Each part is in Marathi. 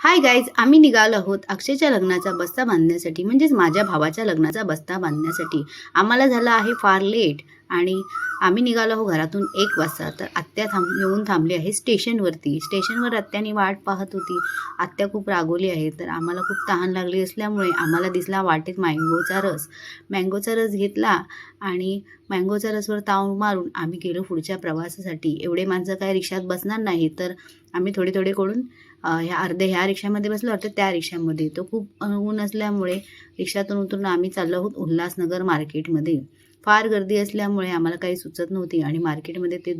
हाय गाईज आम्ही निघालो आहोत अक्षयच्या लग्नाचा बस्ता बांधण्यासाठी म्हणजेच माझ्या भावाच्या लग्नाचा बस्ता बांधण्यासाठी. आम्हाला झालं आहे फार लेट आणि आम्ही निघालो आहो घरातून एक वाजता. तर आत्या थांब येऊन थांबली आहे स्टेशनवरती. स्टेशनवर आत्याने वाट पाहत होती. आत्या खूप रागवली आहे. तर आम्हाला खूप तहान लागली असल्यामुळे आम्हाला दिसला वाटेत मँगोचा रस. मँगोचा रस घेतला आणि मँगोच्या रसवर ताव मारून आम्ही गेलो पुढच्या प्रवासासाठी. एवढे माणसं काय रिक्षात बसणार नाही तर आम्ही थोडे थोडे करून ह्या अर्ध्या ह्या रिक्षामध्ये बसलो अर्ध्या त्या रिक्षामध्ये. तो खूप ऊन असल्यामुळे रिक्षातून उतरून आम्ही चाललो आहोत उल्हासनगर मार्केटमध्ये. फार गर्दी असल्यामुळे आम्हाला काही सुचत नव्हती आणि मार्केटमध्ये ते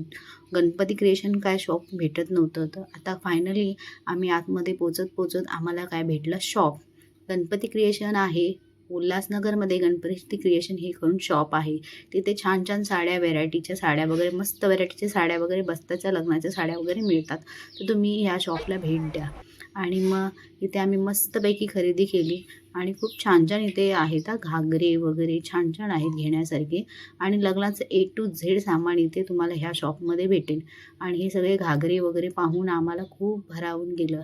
गणपती क्रिएशन काय शॉप भेटत नव्हतं. तर आता फायनली आम्ही आतमध्ये पोचत पोचत आम्हाला काय भेटलं? शॉप गणपती क्रिएशन आहे. उल्हासनगरमध्ये गणपती क्रिएशन हे करून शॉप आहे. तिथे छान छान साड्या व्हेरायटीच्या साड्या वगैरे मस्त व्हेरायटीच्या साड्या वगैरे बस्त्याच्या लग्नाच्या साड्या वगैरे मिळतात. तर तुम्ही ह्या शॉपला भेट द्या. आणि मग इथे आम्ही मस्तपैकी खरेदी केली. आणि खूप छान छान इथे आहेत घागरे वगैरे छान छान आहेत घेण्यासारखे. आणि लग्नाचं ए टू झेड सामान इथे तुम्हाला ह्या शॉपमध्ये भेटेल. आणि हे सगळे घागरे वगैरे पाहून आम्हाला खूप भरावून गेलं.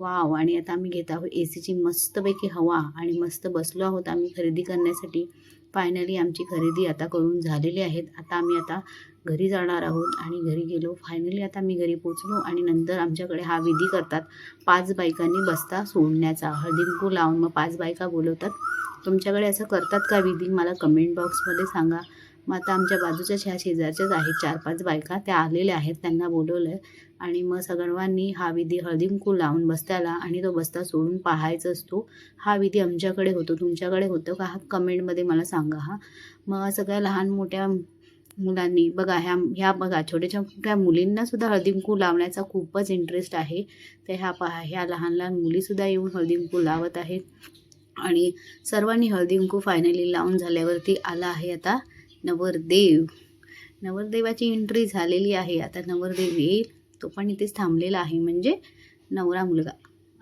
वाव! आणि आता आम्ही घेत आहोत ए सीची मस्तपैकी हवा. आणि मस्त बसलो आहोत आम्ही खरेदी करण्यासाठी. फायनली आमची खरेदी आता करून झालेली आहेत. आता आम्ही आता घरी जाणार आहोत आणि घरी गेलो. फायनली आता मी घरी पोचलो आणि नंतर आमच्याकडे हा विधी करतात. पाच बायकांनी बस्ता सोडण्याचा. हळदीकुंकू लावून मग पाच बायका बोलवतात. तुमच्याकडे असं करतात का विधी? मला कमेंट बॉक्समध्ये सांगा. मग आता आमच्या बाजूच्याच ह्या शेजारच्याच आहेत चार पाच बायका. त्या आलेल्या आहेत त्यांना बोलवलं आहे आणि मग सगळ्यांनी हा विधी हळदीकुंकू लावून बस्त्याला आणि तो बस्ता सोडून पाहायचा असतो. हा विधी आमच्याकडे होतो तुमच्याकडे होतो का? हा कमेंटमध्ये मला सांगा हा. मग सगळ्या लहान मोठ्या मुलांनी बघा ह्या ह्या बघा छोट्या छोट्या मुलींनासुद्धा हळदींकू लावण्याचा खूपच इंटरेस्ट आहे. तर ह्या पहा ह्या लहान लहान मुलीसुद्धा येऊन हळदींकू लावत आहेत. आणि सर्वांनी हळदींकू फायनली लावून झाल्यावरती आला आहे आता. नवरदेव. नवरदेवाची एंट्री झालेली आहे. आता नवरदेव येईल. तो पण इथेच थांबलेला आहे. म्हणजे नवरा मुलगा.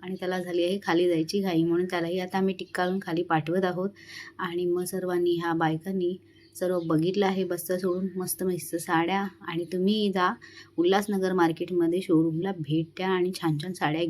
आणि त्याला झाली आहे खाली जायची घाई. म्हणून त्यालाही आता आम्ही टिक्काळून खाली पाठवत आहोत. आणि मग सर्वांनी ह्या बायकांनी सर्व बघितलं आहे. बस्ता सोडून मस्त मस्त साड्या. आणि तुम्ही जा. उल्हासनगर मार्केटमध्ये शोरूमला भेट द्या आणि छान छान साड्या घे